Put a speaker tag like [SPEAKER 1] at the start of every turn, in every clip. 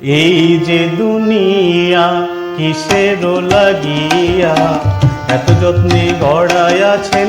[SPEAKER 1] এই যে দুনিয়া কিসের লাগিয়া এত যত্নে গড়ায় আছেন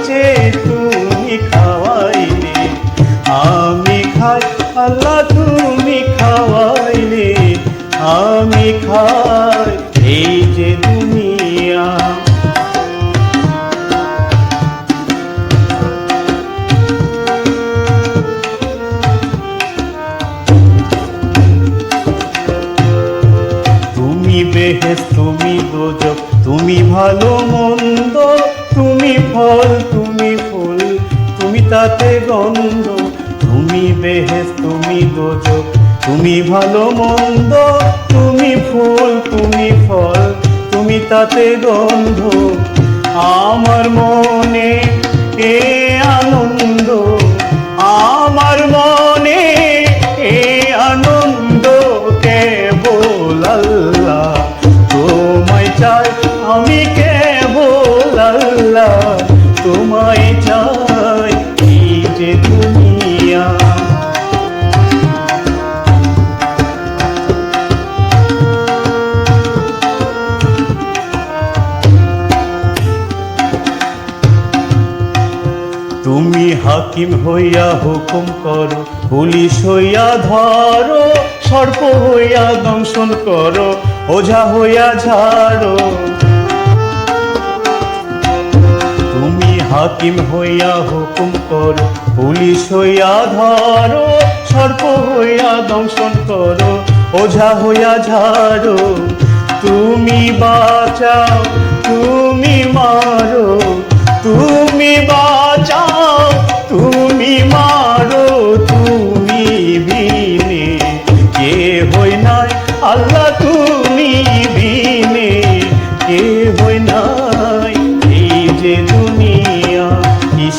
[SPEAKER 1] বেহেস তুমি দোজক তুমি ভালো মন্দ, তুমি ফল, তুমি ফুল, তুমি তাতে গন্ধ, তুমি বেহেস তুমি দোজক তুমি ভালো মন্দ, তুমি ফুল, তুমি ফল, তুমি তাতে গন্ধ, আমার মনে আমি কেবল আল্লাহ, তোমায় চাই এই যে দুনিয়া। তুমি হাকিম হইয়া হুকুম করো, পুলিশ হইয়া ধরো, সর্প হইয়া দংশন করো, ওঝা হইয়া ঝাড়ো। হাকিম হইয়া হুকুম করো, পুলিশ হইয়া ধরো, সর্প হইয়া দংশন করো, ওঝা হইয়া ঝাড়ো। তুমি বাঁচাও, তুমি মারো, তুমি বাঁচাও, তুমি মারো, তুমি বিনে। কে হই নাই, আল্লাহ তুমি বিনে। কে হই নাই, এই যে দুনিয়া